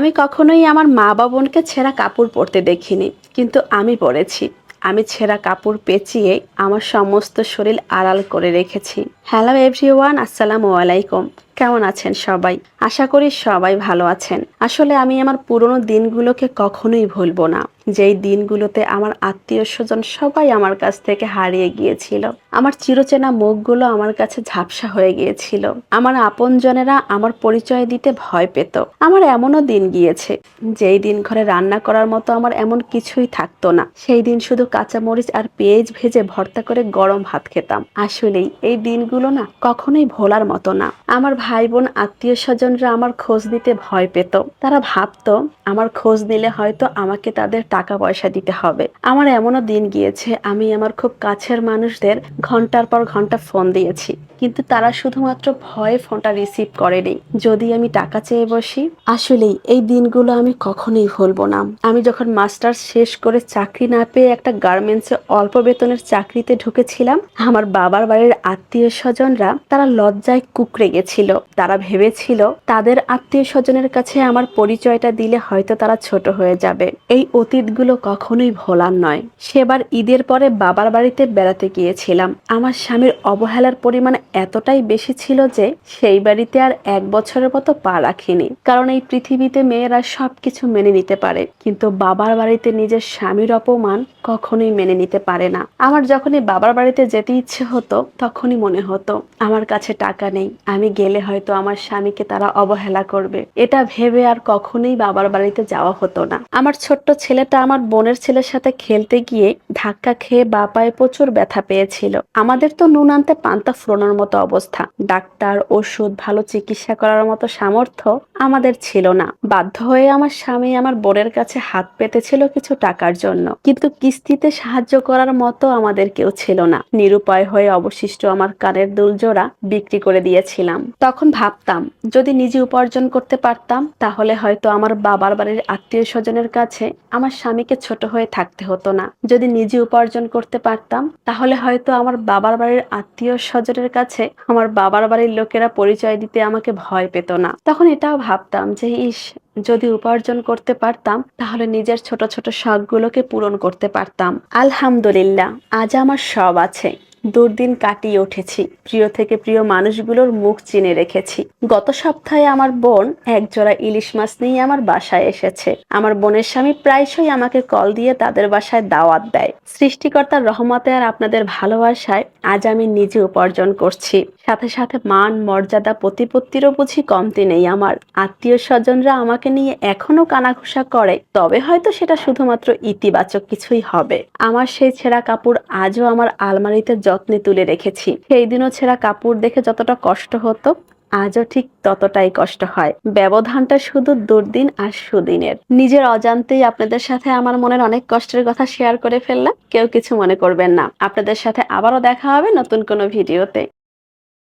আমি কখনোই আমার মা বা বোনকে ছেঁড়া কাপড় পরতে দেখিনি, কিন্তু আমি পরেছি। আমি ছেঁড়া কাপড় পেঁচিয়ে আমার সমস্ত শরীর আড়াল করে রেখেছি। হ্যালো এভরিওয়ান আসসালামু আলাইকুম। কেমন আছেন সবাই? আশা করি সবাই ভালো আছেন। আসলে আমি আমার পুরনো দিনগুলোকে কখনোই ভুলবো না। যেই দিনগুলোতে আমার আত্মীয় স্বজন সবাই আমার কাছ থেকে হারিয়ে গিয়েছিল, আমার চিরচেনা মুখগুলো আমার কাছে ঝাপসা হয়ে গিয়েছিল। আমার আপনজনেরা আমার পরিচয় দিতে ভয় পেত। আমার এমনও দিন গিয়েছে, যেই দিন ঘরে রান্না করার মতো আমার এমন কিছুই থাকতো না। সেই দিন শুধু কাঁচামরিচ আর পেঁয়াজ ভেজে ভর্তা করে গরম ভাত খেতাম। আসলেই এই দিনগুলো না কখনোই ভোলার মতো না। আমার ভাই বোন আত্মীয় স্বজনরা আমার খোঁজ দিতে ভয় পেত। তারা ভাবত, আমার খোঁজ নিলে হয়তো আমাকে তাদের টাকা পয়সা দিতে হবে। আমার এমনও দিন গিয়েছে, আমি আমার খুব কাছের মানুষদের ঘণ্টার পর ঘণ্টা ফোন দিয়েছি। কিন্তু তারা শুধুমাত্র ভয়ে ফোনটা রিসিভ করেনি। যদি আমি টাকা চেয়ে বসি, আসলেই এই দিনগুলো আমি কখনোই ভুলবো না। আমি যখন মাস্টার্স শেষ করে চাকরি না পেয়ে একটা গার্মেন্টসে অল্প বেতনের চাকরিতে ঢুকেছিলাম, আমার বাবার বাড়ির আত্মীয় স্বজনরা তারা লজ্জায় কুকড়ে গেছিল। তারা ভেবেছিল, তাদের আত্মীয় স্বজনের কাছে আমার পরিচয়টা দিলে হয়তো তারা ছোট হয়ে যাবে। এই অতীতগুলো কখনোই ভোলার নয়। সেবার ঈদের পরে বাবার বাড়িতে বেড়াতে গিয়েছিলাম। আমার স্বামীর অবহেলার পরিমাণ এতটাই বেশি ছিল যে সেই বাড়িতে আর এক বছরের মতো পা রাখিনি। কারণ এই পৃথিবীতে মেয়েরা সবকিছু মেনে নিতে পারে। কিন্তু বাবার বাড়িতে নিজের স্বামীর অপমান কখনোই মেনে নিতে পারে না। আমার যখনই বাবার বাড়িতে যেতে ইচ্ছে হতো, তখনই মনে হতো, আমার কাছে টাকা নেই। আমি গেলে হয়তো আমার স্বামীকে তারা অবহেলা করবে। এটা ভেবে আর কখনোই বাবার বাড়িতে যাওয়া হতো না। আমার ছোট্ট ছেলেটা আমার বোনের ছেলের সাথে খেলতে গিয়ে ধাক্কা খেয়ে বা পায়ে প্রচুর ব্যথা পেয়েছিল। আমাদের তো নুন আনতে পান্তা ফোড়ানোর মতো অবস্থা। ডাক্তার, ওষুধ, ভালো চিকিৎসা করার মতো সামর্থ্য আমাদের ছিল না। বাধ্য হয়ে আমার স্বামী আমার বোনের কাছে হাত পেতেছিল কিছু টাকার জন্য। কিন্তু কিস্তিতে সাহায্য করার মতো আমাদের কেউ ছিল না। নিরুপায় হয়ে অবশিষ্ট আমার কানের দুল জোড়া বিক্রি করে দিয়েছিলাম। তখন ভাবতাম, যদি নিজে উপার্জন করতে পারতাম, তাহলে হয়তো আমার বাবার বাড়ির আত্মীয় স্বজনের কাছে আমার স্বামীকে ছোট হয়ে থাকতে হতো না। যদি নিজে উপার্জন করতে পারতাম, তাহলে হয়তো আমার বাবার বাড়ির আত্মীয় স্বজনের কাছে আমার বাবার বাড়ির লোকেরা পরিচয় দিতে আমাকে ভয় পেত না। তখন এটাও ভাবতাম যে, ইস, যদি উপার্জন করতে পারতাম, তাহলে নিজের ছোট ছোট শখগুলোকে পূরণ করতে পারতাম। আলহামদুলিল্লাহ, আজ আমার সব আছে। দুর্দিন কাটিয়ে উঠেছি। প্রিয় থেকে প্রিয় মানুষগুলোর মুখ চিনে রেখেছি। গত সপ্তাহে আমার বোন একজোড়া ইলিশ মাছ নিয়ে আমার বাসায় এসেছে। আমার বোনের স্বামী প্রায়শই আমাকে কল দিয়ে তাদের বাসায় দাওয়াত দেয়। সৃষ্টিকর্তার রহমতে আর আপনাদের ভালোবাসায় আজ আমি নিজে উপার্জন করছি। সাথে সাথে মান, মর্যাদা, প্রতিপত্তিরও বুঝি কমতি নেই আমার। আত্মীয় স্বজনরা আমাকে নিয়ে এখনও কানাঘুষা করে, তবে হয়তো সেটা শুধুমাত্র ইতিবাচক কিছুই হবে। আমার সেই ছেঁড়া কাপড় আজও আমার আলমারিতে যত্নে তুলে রেখেছি। সেই দিনও ছেঁড়া কাপড় দেখে যতটা কষ্ট হতো, আজও ঠিক ততটাই কষ্ট হয়। ব্যবধানটা শুধু দুর্দিন আর সুদিনের। নিজের অজান্তেই আপনাদের সাথে আমার মনের অনেক কষ্টের কথা শেয়ার করে ফেললাম। কেউ কিছু মনে করবেন না। আপনাদের সাথে আবারও দেখা হবে নতুন কোনো ভিডিওতে।